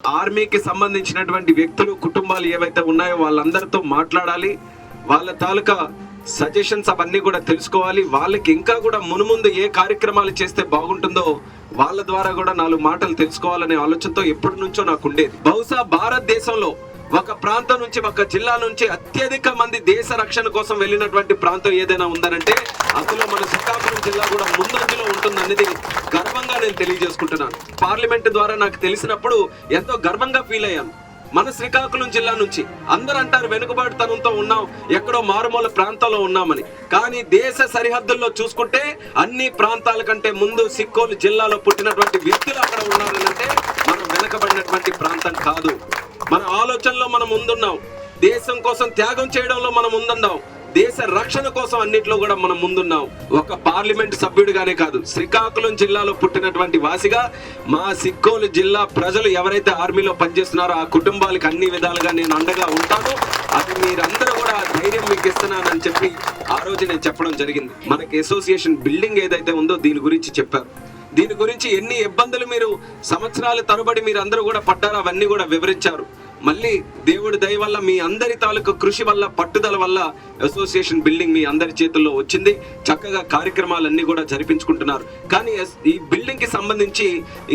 ఆర్మీకి సంబంధించినటువంటి వ్యక్తులు కుటుంబాలు ఏవైతే ఉన్నాయో వాళ్ళందరితో మాట్లాడాలి. వాళ్ళ తాలూకా సజెషన్స్ అవన్నీ కూడా తెలుసుకోవాలి. వాళ్ళకి ఇంకా కూడా మునుముందు ఏ కార్యక్రమాలు చేస్తే బాగుంటుందో వాళ్ళ ద్వారా కూడా నాలుగు మాటలు తెలుసుకోవాలనే ఆలోచనతో ఎప్పటి నుంచో నాకు ఉండేది. బహుశా భారతదేశంలో ఒక ప్రాంతం నుంచి ఒక జిల్లా నుంచి అత్యధిక మంది దేశ రక్షణ కోసం వెళ్ళినటువంటి ప్రాంతం ఏదైనా ఉందనంటే అందులో మన శ్రీకాకుళం జిల్లా కూడా ముందంజలో ఉంటుందనేది గర్వంగా నేను తెలియజేసుకుంటున్నాను. పార్లమెంట్ ద్వారా నాకు తెలిసినప్పుడు ఎంతో గర్వంగా ఫీల్ అయ్యాను. మన శ్రీకాకుళం జిల్లా నుంచి అందరూ అంటారు వెనుకబాటుతనంతో ఉన్నాం ఎక్కడో మారుమూల ప్రాంతంలో ఉన్నామని. కానీ దేశ సరిహద్దుల్లో చూసుకుంటే అన్ని ప్రాంతాల కంటే ముందు సిక్కోలు జిల్లాలో పుట్టినటువంటి వ్యక్తులు అక్కడ ఉన్నారంటే మనం వెనుకబడినటువంటి ప్రాంతం కాదు. మన ఆలోచనలో మనం ముందున్నాం. దేశం కోసం త్యాగం చేయడంలో మనం ముందున్నాం. దేశ రక్షణ కోసం అన్నిట్లో కూడా మనం ముందున్నాం ఒక పార్లమెంట్ సభ్యుడిగానే కాదు శ్రీకాకుళం జిల్లాలో పుట్టినటువంటి వాసిగా మా సిక్కోలు జిల్లా ప్రజలు ఎవరైతే ఆర్మీలో పనిచేస్తున్నారో ఆ కుటుంబాలకు అన్ని విధాలుగా నేను అండగా ఉంటాను. అది మీరందరూ కూడా ధైర్యం మీకు ఇస్తున్నానని చెప్పి ఆ రోజు నేను చెప్పడం జరిగింది. మనకి అసోసియేషన్ బిల్డింగ్ ఏదైతే ఉందో దీని గురించి చెప్పారు. దీని గురించి ఎన్ని ఇబ్బందులు మీరు సంవత్సరాల తరబడి మీరు అందరూ కూడా పడ్డారు అవన్నీ కూడా వివరించారు. మళ్ళీ దేవుడి దయ వల్ల మీ అందరి తాలూకు కృషి వల్ల పట్టుదల వల్ల అసోసియేషన్ బిల్డింగ్ మీ అందరి చేతుల్లో వచ్చింది. చక్కగా కార్యక్రమాలన్నీ కూడా జరిపించుకుంటున్నారు. కానీ ఈ బిల్డింగ్కి సంబంధించి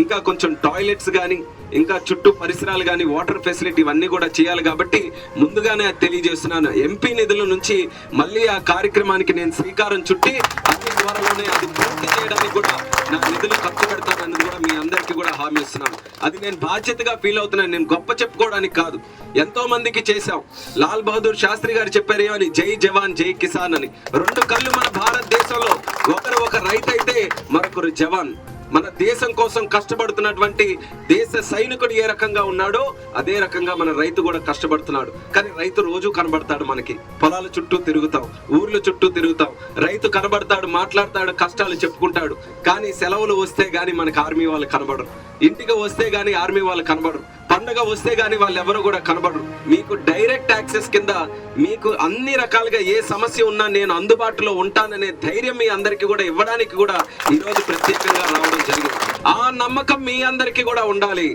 ఇంకా కొంచెం టాయిలెట్స్ కానీ ఇంకా చుట్టూ పరిసరాలు కానీ వాటర్ ఫెసిలిటీ ఇవన్నీ కూడా చేయాలి కాబట్టి ముందుగానే తెలియజేస్తున్నాను. ఎంపీ నిధుల నుంచి మళ్ళీ ఆ కార్యక్రమానికి నేను శ్రీకారం చుట్టి అతి త్వరలోనే అది పూర్తి చేయడానికి కూడా నా నిధులు ఖర్చు పెడతానన్నది కూడా మీ అందరికీ కూడా హామీ ఇస్తున్నాను అది నేను బాధ్యతగా ఫీల్ అవుతున్నాను. నేను గొప్ప చెప్పుకోవడానికి కాదు. ఎంతో మందికి చేశాం. లాల్ బహదూర్ శాస్త్రి గారు చెప్పారు ఏమని? జై జవాన్ జై కిసాన్ అని. రెండు కళ్ళు మన భారతదేశంలో. ఒకరు ఒక రైతు అయితే మరొకరు జవాన్. మన దేశం కోసం కష్టపడుతున్నటువంటి దేశ సైనికుడు ఏ రకంగా ఉన్నాడో అదే రకంగా మన రైతు కూడా కష్టపడుతున్నాడు. కానీ రైతు రోజు కనబడతాడు మనకి. పొలాల చుట్టూ తిరుగుతాం. ఊర్ల చుట్టూ తిరుగుతాం. రైతు కనబడతాడు మాట్లాడతాడు కష్టాలు చెప్పుకుంటాడు. కానీ సెలవులు వస్తే గానీ మనకు ఆర్మీ వాళ్ళు కనబడరు. ఇంటికి వస్తే గానీ ఆర్మీ వాళ్ళు కనబడరు. పండగ వస్తే గానీ వాళ్ళు ఎవరు కూడా కనబడరు. మీకు డైరెక్ట్ యాక్సెస్ కింద మీకు అన్ని రకాలుగా ఏ సమస్య ఉన్నా నేను అందుబాటులో ఉంటాననే ధైర్యం మీ అందరికీ కూడా ఇవ్వడానికి కూడా ఈరోజు ప్రత్యేకంగా రావడం జరిగింది. ఆ నమ్మకం మీ అందరికీ కూడా ఉండాలి.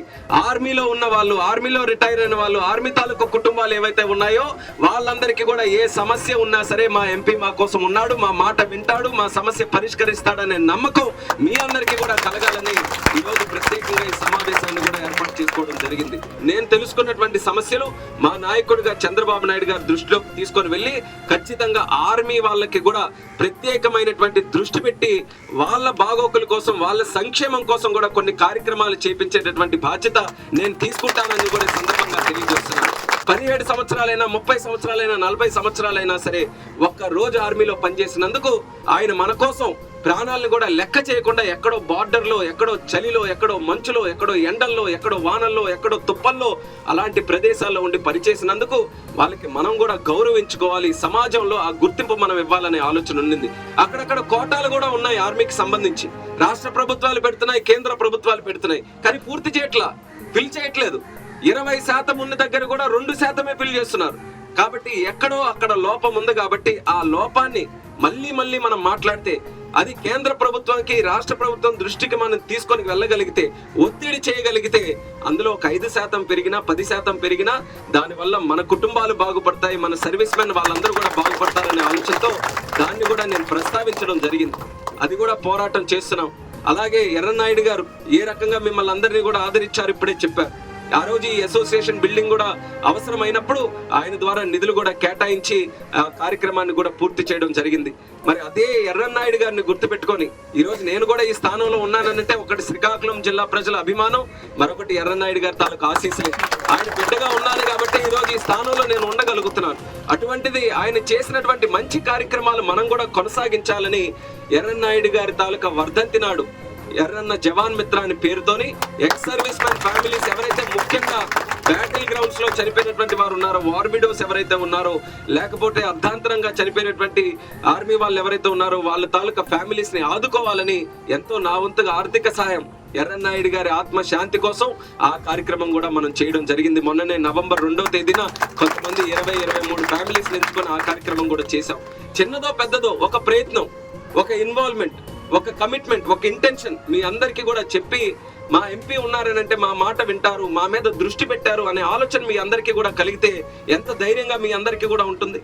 ఆర్మీలో ఉన్న వాళ్ళు ఆర్మీలో రిటైర్ అయిన వాళ్ళు ఆర్మీ తాలూకు కుటుంబాలు ఏవైతే ఉన్నాయో వాళ్ళందరికీ కూడా ఏ సమస్య ఉన్నా సరే మా ఎంపీ మా కోసం ఉన్నాడు మా మాట వింటాడు మా సమస్య పరిష్కరిస్తాడనే నమ్మకం మీ అందరికీ కూడా కలగాలని ఈరోజు ప్రత్యేకంగా ప్రత్యేకంగా ఈ సమావేశాన్ని కూడా ఏర్పాటు చేసుకోవడం జరిగింది. నేను తెలుసుకున్నటువంటి సమస్యలు మా నాయకుడిగా చంద్రబాబు నాయుడు గారి దృష్టిలోకి తీసుకొని వెళ్ళి ఖచ్చితంగా ఆర్మీ వాళ్ళకి కూడా ప్రత్యేకమైనటువంటి దృష్టి పెట్టి వాళ్ళ బాగోకుల కోసం వాళ్ళ సంక్షేమం కోసం కూడా కొన్ని కార్యక్రమాలు చేపించేటటువంటి బాధ్యత నేను తీసుకుంటానని కూడా సందర్భంగా తెలియజేస్తున్నాను. పదిహేడు సంవత్సరాలైనా ముప్పై సంవత్సరాలైనా నలభై సంవత్సరాలైనా సరే ఒక్క రోజు ఆర్మీలో పనిచేసినందుకు ఆయన మన కోసం ప్రాణాలను కూడా లెక్క చేయకుండా ఎక్కడో బార్డర్లో ఎక్కడో చలిలో ఎక్కడో మంచులో ఎక్కడో ఎండల్లో ఎక్కడో వానల్లో ఎక్కడో తుప్పల్లో అలాంటి ప్రదేశాల్లో ఉండి పనిచేసినందుకు వాళ్ళకి మనం కూడా గౌరవించుకోవాలి. సమాజంలో ఆ గుర్తింపు మనం ఇవ్వాలనే ఆలోచన ఉండింది. అక్కడక్కడ కోటాలు కూడా ఉన్నాయి ఆర్మీకి సంబంధించి. రాష్ట్ర ప్రభుత్వాలు పెడుతున్నాయి కేంద్ర ప్రభుత్వాలు పెడుతున్నాయి. కానీ పూర్తి చేయట్లా ఫిల్ చేయట్లేదు. ఇరవై శాతం ఉన్న దగ్గర కూడా రెండు శాతమే ఫిల్ చేస్తున్నారు. కాబట్టి ఎక్కడో అక్కడ లోపం ఉంది కాబట్టి ఆ లోపాన్ని మళ్ళీ మళ్ళీ మనం మాట్లాడితే అది కేంద్ర ప్రభుత్వానికి రాష్ట్ర ప్రభుత్వం దృష్టికి మనం తీసుకొని వెళ్ళగలిగితే ఒత్తిడి చేయగలిగితే అందులో ఒక ఐదు శాతం పెరిగినా పది శాతం పెరిగినా దానివల్ల మన కుటుంబాలు బాగుపడతాయి మన సర్వీస్ మెన్ వాళ్ళందరూ కూడా బాగుపడతారనే ఆలోచనతో దాన్ని కూడా నేను ప్రస్తావించడం జరిగింది. అది కూడా పోరాటం చేస్తున్నాం. అలాగే ఎర్రనాయుడు గారు ఏ రకంగా మిమ్మల్ని అందరినీ కూడా ఆదరించారు ఇప్పుడే చెప్పారు. ఆ రోజు ఈ అసోసియేషన్ బిల్డింగ్ కూడా అవసరమైనప్పుడు ఆయన ద్వారా నిధులు కూడా కేటాయించి ఆ కార్యక్రమాన్ని కూడా పూర్తి చేయడం జరిగింది. మరి అదే ఎర్రన్నాయుడు గారిని గుర్తుపెట్టుకొని ఈరోజు నేను కూడా ఈ స్థానంలో ఉన్నానంటే ఒకటి శ్రీకాకుళం జిల్లా ప్రజల అభిమానం మరొకటి ఎర్రన్నాయుడు గారి తాలూకు ఆశీస్సులే. ఆయన బిడ్డగా ఉన్నాను కాబట్టి ఈ రోజు ఈ స్థానంలో నేను ఉండగలుగుతున్నాను. అటువంటిది ఆయన చేసినటువంటి మంచి కార్యక్రమాలు మనం కూడా కొనసాగించాలని ఎర్రన్నాయుడు గారి తాలూకా వర్ధంతి నాడు ఎర్రన్న జవాన్ మిత్ర అనే పేరుతోని ఎక్స్ సర్వీస్ మ్యాన్ ఫ్యామిలీస్ ఎవరైతే ముఖ్యంగా బ్యాటిల్ గ్రౌండ్స్లో చనిపోయినటువంటి వారు ఉన్నారో వార్ విడోస్ ఎవరైతే ఉన్నారో లేకపోతే అర్ధాంతరంగా చనిపోయినటువంటి ఆర్మీ వాళ్ళు ఎవరైతే ఉన్నారో వాళ్ళ తాలూకా ఫ్యామిలీస్ని ఆదుకోవాలని ఎంతో నా వంతుగా ఆర్థిక సహాయం ఎర్రన్నాయుడు గారి ఆత్మ శాంతి కోసం ఆ కార్యక్రమం కూడా మనం చేయడం జరిగింది. మొన్ననే నవంబర్ రెండో తేదీన కొంతమంది ఇరవై ఇరవై మూడు ఫ్యామిలీస్ ఎంచుకొని ఆ కార్యక్రమం కూడా చేశాం. చిన్నదో పెద్దదో ఒక ప్రయత్నం ఒక ఇన్వాల్వ్మెంట్ ఒక కమిట్మెంట్ ఒక ఇంటెన్షన్ మీ అందరికీ కూడా చెప్పి మా ఎంపీ ఉన్నారని అంటే మా మాట వింటారు మా మీద దృష్టి పెట్టారు అనే ఆలోచన మీ అందరికీ కూడా కలిగితే ఎంత ధైర్యంగా మీ అందరికీ కూడా ఉంటుంది.